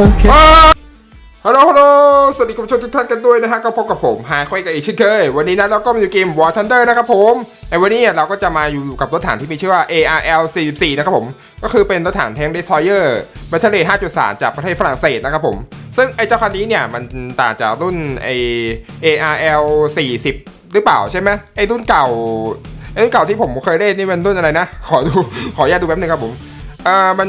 โอเคฮัลโหลฮัลโหลสวัสดีคุณผู้ชมทุกท่านกันด้วยนะฮะ ก็พบกับผมฮาคอยกับอีกเช่นเคย วันนี้นะเราก็มาอยู่เกม War Thunder นะครับผมในวันนี้เราก็จะมาอยู่กับรถถังที่มีชื่อว่า ARL 44นะครับผม ก็คือเป็นรถถังแทง Destroyer Battle Rate 5.3 จากประเทศฝรั่งเศสนะครับผม ซึ่งไอ้เจ้าคันนี้เนี่ย มันต่างจากรุ่นไอ้ ARL 40 หรือเปล่าใช่ไหมไอ้รุ่นเก่าไอ้รุ่นเก่าที่ผมเคยเล่นนี่มันรุ่นอะไรนะ ขอดู ขออนุญาตดูแป๊บนึงครับผม อ่ามัน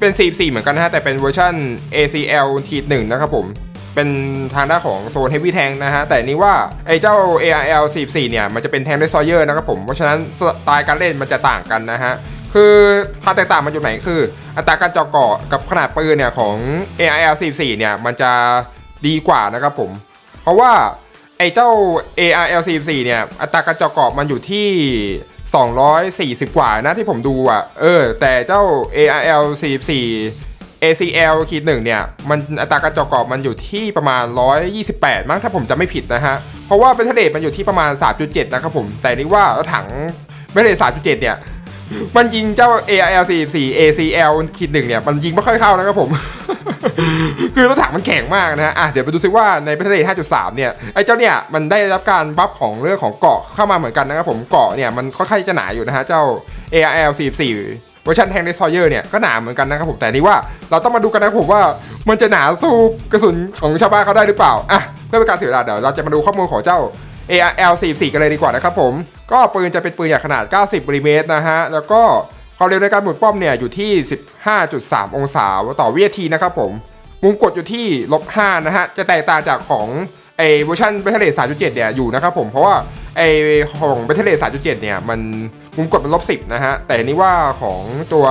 เป็น 44 เหมือนกันนะฮะ แต่เป็นเวอร์ชัน ACL ทีหนึ่งนะครับผม เป็นทางด้านของโซน Heavy Tank นะฮะ แต่นี่ว่า ไอ้เจ้า ARL 44 เนี่ย มันจะเป็น Tank Destroyer นะครับผม เพราะฉะนั้นสไตล์การเล่นมันจะต่างกันนะฮะ คือความแตกต่างมันอยู่ไหนคือ อัตราการเจาะเกาะกับขนาดปืนเนี่ยของ ARL 44 เนี่ย มันจะดีกว่านะครับผม เพราะว่าไอ้เจ้า ARL 44 เนี่ย อัตราการเจาะเกาะมันอยู่ที่ 240 กว่านะที่ผมดูอะ เออ แต่เจ้า ARL 44 ACL ขีดหนึ่งเนี่ย มันอัตราการเจาะเกาะมันอยู่ที่ประมาณ 128 มั้งถ้าผมจะไม่ผิดนะฮะ เพราะว่าเป็นทะเลมันอยู่ที่ประมาณ 3.7 นะครับผม แต่นี่ว่าถถังไม่ได้3.7 เนี่ย มันยิงเจ้า ARL 44 ACL ขีดหนึ่งเนี่ย มันยิงไม่ค่อยเข้านะครับผม คือรถถังมันแข็งมากนะฮะอะเดี๋ยวไปดูซิว่าในประเทศ5.3 เนี่ยไอ้เจ้าเนี่ยมันได้รับการบัฟของเรื่องของเกาะเข้ามาเหมือนกันนะครับผมเกาะเนี่ยมันค่อนข้างจะหนาอยู่นะฮะเจ้า ARL 44เวอร์ชันแทงเดซอยเยอร์เนี่ยก็หนาเหมือนกันนะครับผมแต่นี่ว่าเราต้องมาดูกันนะครับผมว่ามันจะหนาสู้กระสุนของชาวบ้านเขาได้หรือเปล่าอะเพื่อเป็นการเสียเวลาเดี๋ยวเราจะมาดูข้อมูลของเจ้า ARL 44กันเลยดีกว่านะครับผมก็ปืนจะเป็นปืนใหญ่ขนาด 90มิลลิเมตรนะฮะแล้วก็ ความเร็วในการหมุนป้อมเนี่ยอยู่ที่ 15.3 องศาต่อวินาทีนะครับผม มุมกดอยู่ที่ลบ5นะฮะ จะแตกต่างจากของไอเวอร์ชันเบทเทเล3.7เนี่ยอยู่นะครับผม เพราะว่าไอของเบทเทเล3.7เนี่ยมันมุมกดมันลบ10นะฮะ แต่นี่ว่าของตัว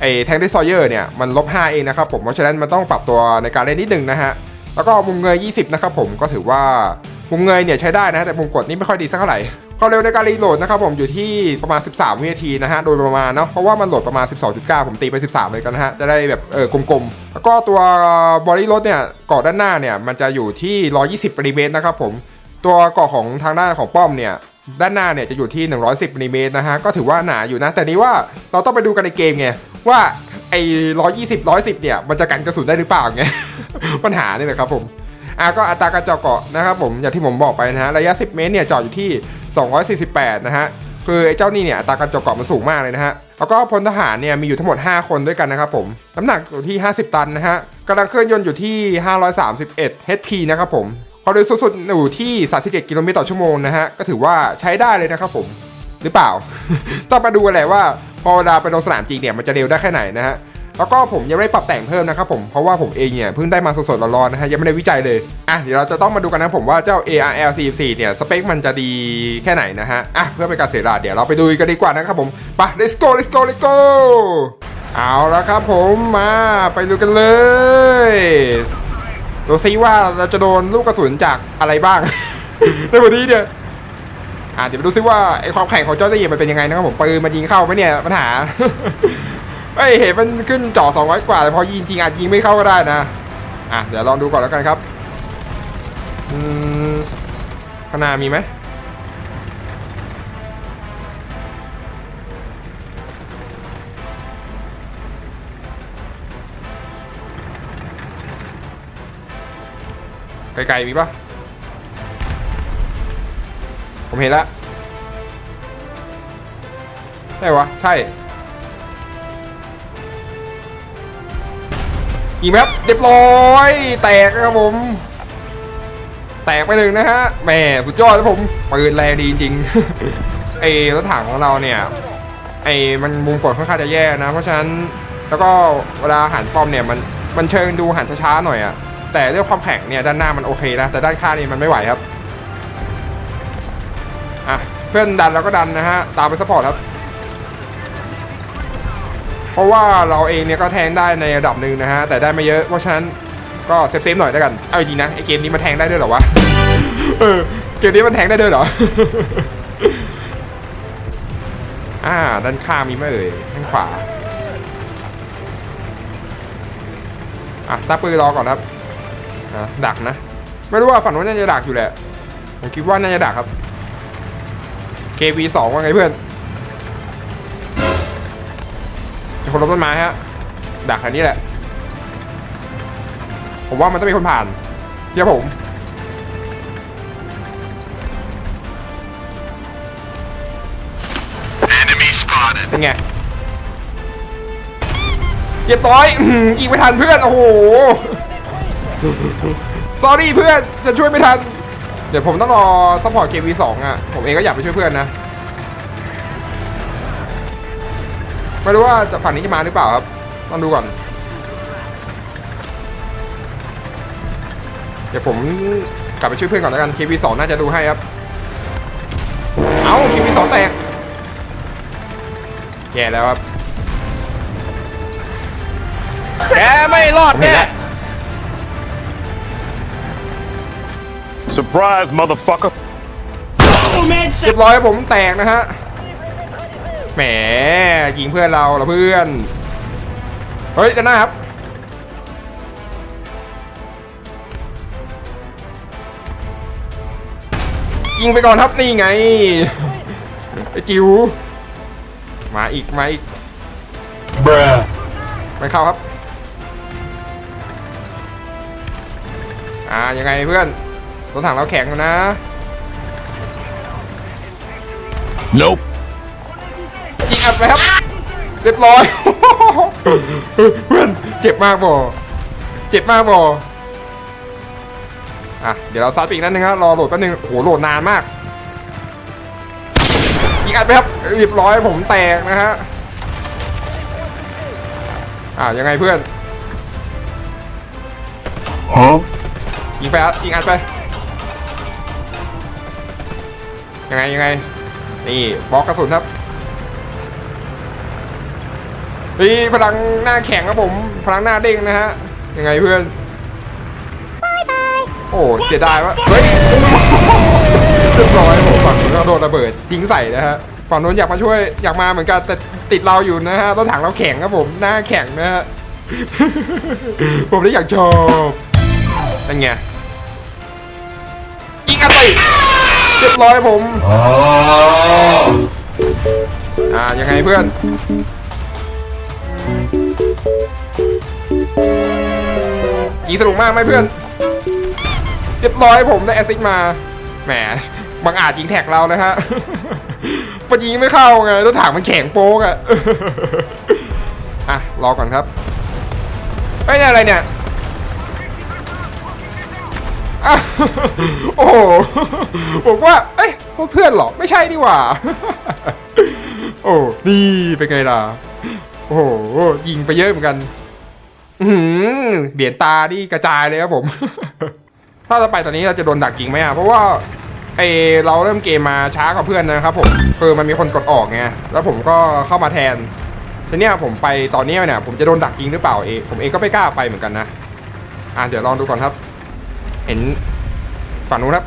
ไอแทงเดซอยเยอร์เนี่ยมันลบ5เองนะครับผม เพราะฉะนั้นมันต้องปรับตัวในการเล่นนิดนึงนะฮะ แล้วก็มุมเงย 20 นะครับผมก็ถือว่า มุมเงยเนี่ยใช้ได้นะฮะแต่มุมกดนี่ไม่ค่อยดีสักเท่าไหร่ความเร็วในการรีโหลดนะครับผมอยู่ที่ประมาณ 13 วินาทีนะฮะโดยประมาณเนาะเพราะว่ามันโหลดประมาณ 12.9 ผมตีไป 13 เลยกันนะฮะ จะได้แบบเออกลมๆ แล้วก็ตัวบอดี้รถเนี่ยเกาะด้านหน้าเนี่ย มันจะอยู่ที่ 120มิลลิเมตรนะครับผม ตัวเกาะของทางด้านของป้อมเนี่ย ด้านหน้าเนี่ยจะอยู่ที่ 110มิลลิเมตรนะฮะ ก็ถือว่าหนาอยู่นะ แต่นี้ว่าเราต้องไปดูกันในเกมไงว่าไอ้120 110 เนี่ยมันจะกันกระสุนได้หรือเปล่าไงปัญหานี่แหละครับผม อะก็อัตราการเจาะเกาะนะครับผมอย่างที่ผมบอกไปนะฮะระยะ 10 เมตรเนี่ยเจาะอยู่ที่ 248 นะฮะคือไอ้เจ้านี่เนี่ยอัตราการเจาะเกาะมันสูงมากเลยนะฮะ แล้วก็พลทหารเนี่ยมีอยู่ทั้งหมด 5 คนด้วยกันนะครับผม น้ำหนักอยู่ที่ 50 ตันนะฮะกำลังเครื่องยนต์อยู่ที่ 531 HP นะครับผมความเร็วสูงสุดอยู่ที่ 37 กิโลเมตรต่อชั่วโมงนะฮะ ก็ถือว่าใช้ได้เลยนะครับผม หรือเปล่า ต้องมาดูกันแหละว่า พอเวลาไปลงสนามจริงเนี่ยมันจะเร็วได้แค่ไหนนะฮะ แล้วก็ผมยังไม่ได้ปรับแต่งเพิ่มนะครับผมเพราะว่าผมเองเนี่ยเพิ่งได้มาสดๆร้อนๆนะฮะยังไม่ได้วิจัยเลยอะเดี๋ยวเราจะต้องมาดูกันนะผมว่าเจ้า ARL 44เนี่ยสเปคมันจะดีแค่ไหนนะฮะอะเพื่อเป็นการเสียเวลาเดี๋ยวเราไปดูกันดีกว่านะครับผมไป let's go let's go let's go เอาละครับผมมาไปดูกันเลยดูซิว่าเราจะโดนลูกกระสุนจากอะไรบ้าง ในวันนี้เนี่ยอะเดี๋ยวไปดูซิว่าไอความแข็งของเจ้าหน้าที่มันเป็นยังไงนะครับผมปืนมันยิงเข้าไหมเนี่ยปัญหา เอ้ยเห็นมันขึ้นจ่อ200กว่าแต่พอยิงจริงอาจยิงไม่เข้าก็ได้นะ อะเดี๋ยวลองดูก่อนแล้วกันครับอืมข้างหน้ามีไหมไกลๆมีปะผมเห็นแล้วใช่วะ ใช่ ยิงครับเรียบร้อย แตกนะครับผม แตกไปหนึ่งนะฮะแหมสุดยอดครับผมปืนแรงดีจริงๆไอ้รถถังของเราเนี่ยไอ้มันมุมกดค่อนข้างจะแย่นะ เพราะฉะนั้นแล้วก็เวลาหันป้อมเนี่ยมันมันเชิงดูหันช้าๆหน่อยอะแต่เรื่องความแข็งเนี่ยด้านหน้ามันโอเคนะแต่ด้านข้างนี่มันไม่ไหวครับอะเพื่อนดันเราก็ดันนะฮะตามไปซัพพอร์ตครับ เพราะว่าเราเองเนี่ยก็แทงได้ในระดับหนึ่งนะฮะ แต่ได้ไม่เยอะ เพราะฉะนั้นก็เซฟๆหน่อยแล้วกัน เอาจริงนะไอเกมนี้มันแทงได้ด้วยเหรอวะ เออ เกมนี้มันแทงได้ด้วยเหรอ อ่า ด้านข้างมีไหมเอ่ยข้างขวา อะตั้งปืนรอก่อนครับอะดักนะ ไม่รู้ว่าฝั่งนู้นน่าจะดักอยู่แหละ ผมคิดว่าน่าจะดักครับ KV2 ว่าไงเพื่อน คนล้มต้นไม้ฮะ ดักอันนี้แหละ ผมว่ามันต้องมีคนผ่านเชื่อผม Enemy spotted. เป็นไงเรียบร้อยอื้อหือยิงไม่ทันเพื่อน โอ้โห s อรี่เพื่อน จะช่วยไม่ทัน เดี๋ยวผมต้องรอซัพพอร์ตเกม V2 อะ ผมเองก็อยากไปช่วยเพื่อนนะ ไม่รู้ว่าจะฝั่งนี้จะมาหรือเปล่าครับต้องดูก่อน เดี๋ยวผมกลับไปช่วยเพื่อนก่อนแล้วกัน KV2 น่าจะดูให้ครับ เอ้า KV2 แตกแย่แล้วครับแกไม่รอดเห็นแน่แล้ว Surprise, motherfucker. เรียบร้อยครับผมแตกนะฮะ แหมยิงเพื่อนเราเหรอเพื่อน เฮ้ยด้านหน้าครับ ยิงไปก่อนครับนี่ไงไอ้จิวมาอีกมาอีก Bruh. ไม่เข้าครับ อ่ายังไงเพื่อนรถถังเราแข็งอยู่นะ Nope. ยิงอัดไปครับ เรียบร้อย เพื่อนเจ็บมากบ่เจ็บมากบ่อะ เดี๋ยวเราซัดไปอีกนัดนึงครับ รอโหลดแป๊บนึงโอ้โหโหลดนานมากยิงอัดไปครับ เรียบร้อยผมแตกนะฮะ อ่ายังไงเพื่อน Huh? ยิงไปครับยิงอัดไป ยังไงยังไง นี่บล็อกกระสุนครับ นี่พลังหน้าแข็งครับผม พลังหน้าเด้งนะฮะ ยังไงเพื่อน โอ้เสียดายวะเฮ้ยเรียบร้อยผมฝั่งนู้นก็โดนระเบิดยิงใส่นะฮะ ฝั่งนู้นอยากมาช่วยอยากมาเหมือนกันแต่ติดเราอยู่นะฮะรถถังเราแข็งครับผมหน้าแข็งนะฮะ ผมเลยอยากชอบเป็นไงยิงกันไปเรียบร้อยผม อ่ายังไงเพื่อน สนุกมากไหมเพื่อน เรียบร้อยผมได้แอสซิสต์มา แหม บางอาจยิงแท็กเราเลยฮะมันยิงไม่เข้าไงรถถังมันแข็งโป๊กอะอะ รอก่อนครับเอ้ยนี่อะไรเนี่ยโอ้โหผมว่า เอ้ยพวกเพื่อนเหรอ ไม่ใช่นี่หว่า โอ้ นี่เป็นไงล่ะ โอ้โห ยิงไปเยอะเหมือนกัน เหรียญตานี่กระจายเลยครับผม ถ้าเราไปตอนนี้เราจะโดนดักยิงไหมอะ เพราะว่าไอเราเริ่มเกมมาช้ากว่าเพื่อนนะครับผมคือมันมีคนกดออกไง แล้วผมก็เข้ามาแทนทีเนี้ยผมไปตอนนี้เนี่ยผมจะโดนดักยิงหรือเปล่าเองผมเองก็ไม่กล้าไปเหมือนกันนะ อะเดี๋ยวลองดูก่อนครับ เห็นฝั่งนู้นครับ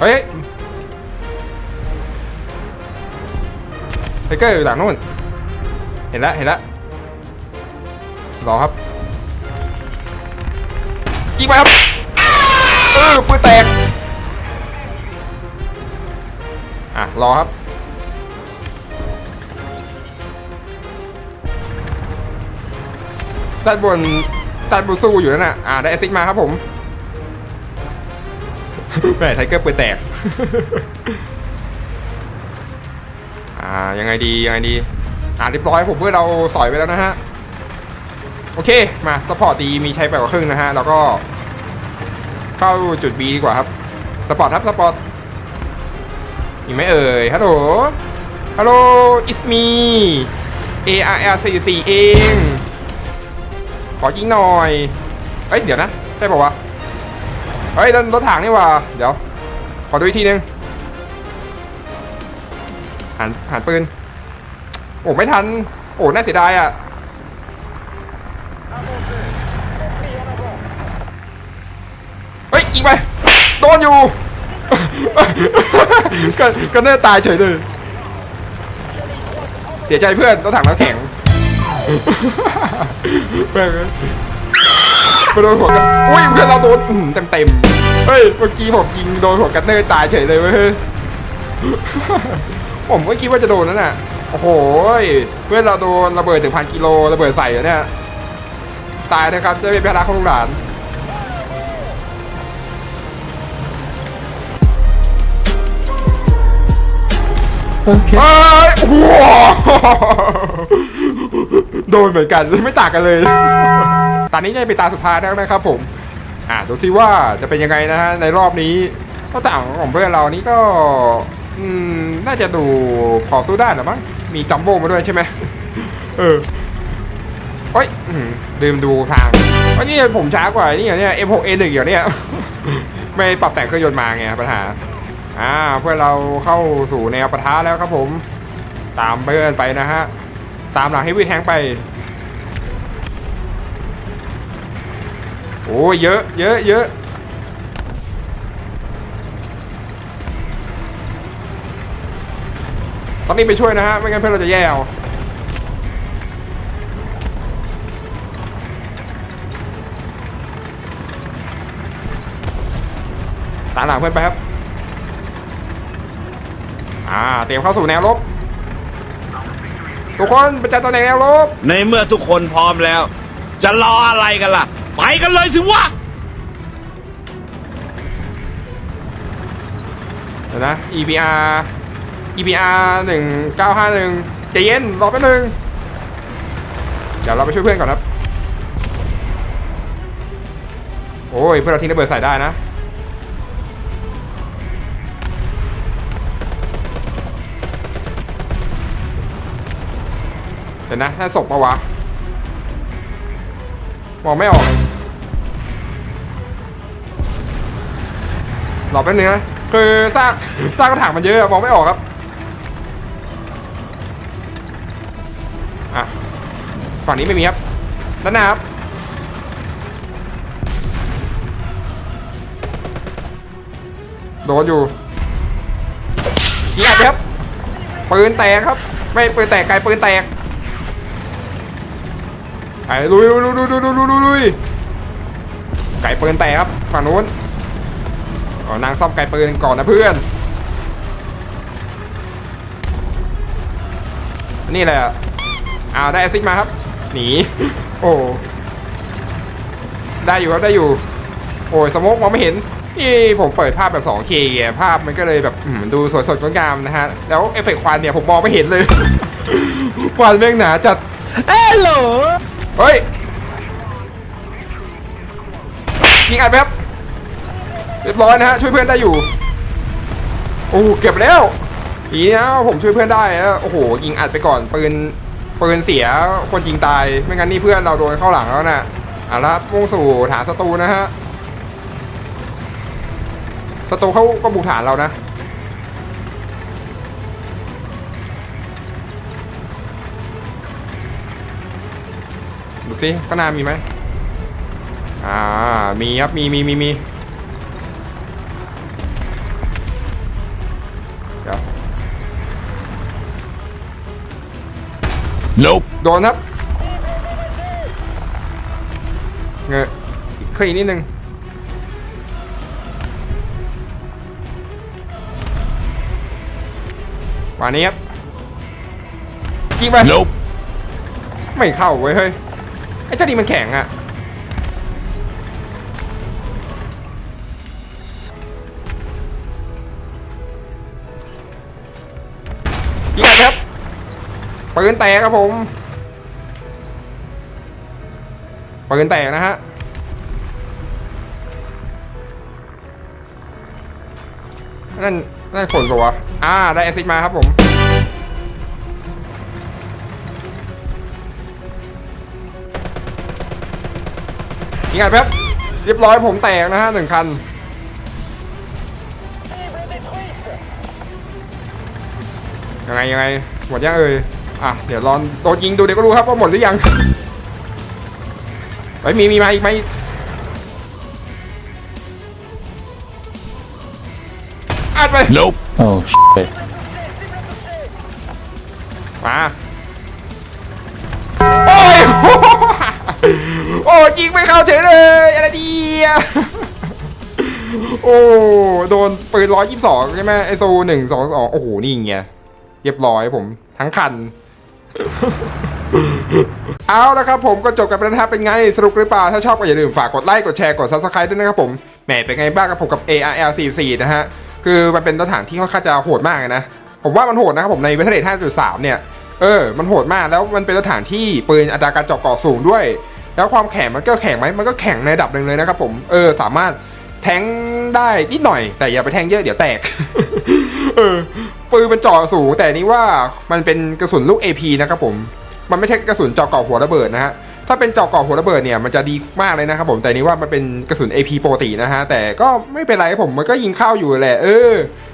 เฮ้ยไทเกอร์อยู่หลังนู้น เห็นแล้วเห็นแล้วรอครับยิงไปครับเออปืนแตกอะรอครับด้านบนด้านบนสู้อยู่นั่นน่ะอ่าได้แอซิสมาครับผมแหมไทเกอร์ปืนแตก อ่า ยังไงดี ยังไงดี อ่าเรียบร้อยผมเพื่อเราสอยไปแล้วนะฮะ โอเค มาสปอร์ตดีมีใช้ไปกว่าครึ่งนะฮะ แล้วก็ เข้าจุด B ดีกว่าครับสปอร์ตครับสปอร์ตมีไหมเอ่ยฮัลโหลฮัลโหล it's me ARL 44 เอง ขอยิงหน่อย เอ้ย เดี๋ยวนะใช่ป่าวะเฮ้ยรถถังนี่ว่า เดี๋ยว ขอดูอีกทีนึงหันหันปืน โอ้ไม่ทัน โอ้น่าเสียดายอะเฮ้ยยิงไปโดนอยู่ก็ก็เน่าตายเฉยเลยเสียใจเพื่อนรถถังเราแข็งแม่งไปโดนหัวกันอุ้ยเพื่อนเราโดนเต็มเต็มเฮ้ยเมื่อกี้ผมยิงโดนหัวกันเนอร์ตายเฉยเลยเว้ยผมก็คิดว่าจะโดนนั่นน่ะ โอ้โหยเพื่อนเราโดนระเบิดถึงพันกิโลระเบิดใส่เหรอเนี่ย ตายนะครับจะเป็นภาระของลูกหลานโอเคเอ้ยโอ้โหโดนเหมือนกันไม่ต่างกันเลย ตอนนี้จะเป็นตาสุดท้ายแล้วนะครับผม อะดูซิว่าจะเป็นยังไงนะฮะในรอบนี้ก็ต่างของเพื่อนเรานี่ก็ อืม น่าจะดูพอสู้ได้หรือมั้ง มีจัมโบ้มาด้วยใช่ไหมเออเฮ้ยอื้อหือลืมดูทางวันนี้ผมช้ากว่านี่เหรอเนี่ย M6 A1 อย่างเนี้ยไม่ปรับแต่งเครื่องยนต์มาไงปัญหาอ่าเพื่อเราเข้าสู่แนวปะทะแล้วครับผม ตามเพื่อนไปนะฮะ ตามหลังให้วิ่งแทงไป โอ้ยเยอะ เยอะเยอะ ตอนนี้ไปช่วยนะฮะ ไม่งั้นเพื่อนเราจะแย่เอาตามหลังเพื่อนไปครับ อ่า เตรียมเข้าสู่แนวรบทุกคนประจำตำแหน่งแนวรบในเมื่อทุกคนพร้อมแล้ว จะรออะไรกันล่ะ ไปกันเลยสิวะเดี๋ยวนะ EBR EBR หนึ่งเก้าห้าหนึ่งใจเย็นรอแป๊บนึง เดี๋ยวเราไปช่วยเพื่อนก่อนครับ โอ้ย เพื่อนเราทิ้งระเบิดใส่ได้นะ เดี๋ยวนะถ้าศพปะวะ มองไม่ออกรอแป๊บนึงนะคือสร้างสร้างกระถางมันเยอะมองไม่ออกครับ อะฝั่งนี้ไม่มีครับด้านหน้าครับโดนอยู่ยิงอัดครับปืนแตกครับ ไม่ปืนแตกไกลปืนแตกไอ้ลุยลุยลุยลุยลุยลุยลุยไก่ปืนแตกครับฝั่งนู้นนางซ่อมไก่ปืนก่อนนะเพื่อนนี่แหละ อ้าวได้แอสซิดมาครับ หนี โอ้ได้อยู่ครับได้อยู่ โอ้ยสโมกมองไม่เห็นนี่ผมเปิดภาพแบบ 2K ไงภาพมันก็เลยแบบอืมดูสวยสดงดงามนะฮะ แล้วเอฟเฟกต์ควันเนี่ยผมมองไม่เห็นเลย ควันแม่งหนาจัดเอ้โหลเฮ้ย ยิงอัดไปครับเรียบร้อยนะฮะ ช่วยเพื่อนได้อยู่ โอ้เก็บแล้ว อีนะผมช่วยเพื่อนได้นะโอ้โห ยิงอัดไปก่อนปืน ปืนเสียคนยิงตาย ไม่งั้นนี่เพื่อนเราโดนเข้าหลังแล้วนะเอาละมุ่งสู่ฐานศัตรูนะฮะศัตรูเขาก็บุกฐานเรานะดูสิข้างหน้ามีไหมอ่ามีครับมีมีมีมีเ Nope. โดนครับเงยเคยอีกนิดนึงวันนี้ครับยิงไป Nope. ไม่เข้าเว้ยเฮ้ย ไอ้เจ้านี่มันแข็งอะยิงไงครับ ปืนแตกครับผมปืนแตกนะฮะนั่นนั่นขนตัวอ่าได้แอซิดมาครับผมยิงอัดแป๊บเรียบร้อยผมแตกนะฮะหนึ่งคันยังไงยังไงหมดยังเอ่ย อะ เดี๋ยวลองโดนยิงดูเดี๋ยวก็รู้ครับว่าหมดหรือยังไว้ยมีมีมาอีกไหมอัดไป Nope. โอ้ชิบมาโอ้ยโอ้ยิงไม่เข้าเฉยเลยอะไรดีอะโอ้โดนปืนร้อยยี่สิบสองใช่ไหมไอโซหนึ่งสองสองโอ้โหนี่ไงเรียบร้อยผมทั้งคัน เอาละครับผมก็จบกันไปแล้วนะครับเป็นไงสนุกหรือเปล่าถ้าชอบก็อย่าลืมฝากกดไลค์กดแชร์กด subscribe ด้วยนะครับผมแหมเป็นไงบ้างกับผมกับ ARL 44นะฮะคือมันเป็นรถถังที่ค่อนข้างจะโหดมากเลยนะผมว่ามันโหดนะครับผมในเวทเทรด5.3 เนี่ยเออมันโหดมากแล้วมันเป็นรถถังที่ปืนอัตราการเจาะเกาะสูงด้วย แล้วความแข็งมันก็แข็งไหมมันก็แข็งในระดับหนึ่งเลยนะครับผมเออสามารถแทง ได้นิดหน่อย แต่อย่าไปแทงเยอะเดี๋ยวแตก เออปืนมันเจาะสูงแต่นี่ว่ามันเป็นกระสุนลูก AP นะครับผม มันไม่ใช่กระสุนเจาะเกาะหัวระเบิดนะฮะถ้าเป็นเจาะเกาะหัวระเบิดเนี่ยมันจะดีมากเลยนะครับผมแต่นี่ว่ามันเป็นกระสุน AP ปกตินะฮะแต่ก็ไม่เป็นไรครับผมมันก็ยิงเข้าอยู่แหละเออ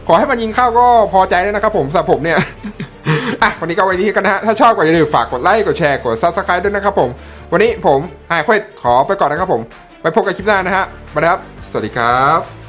ขอให้มันยิงเข้าก็พอใจแล้วนะครับผมสำหรับผมเนี่ยอะวันนี้ก็ไว้ที่กันนะฮะถ้าชอบก็อย่าลืมฝากกดไลค์กดแชร์กด subscribe ด้วยนะครับผม วันนี้ผมไฮเควสขอไปก่อนนะครับผม ไปพบกันคลิปหน้านะฮะมาครับ สวัสดีครับ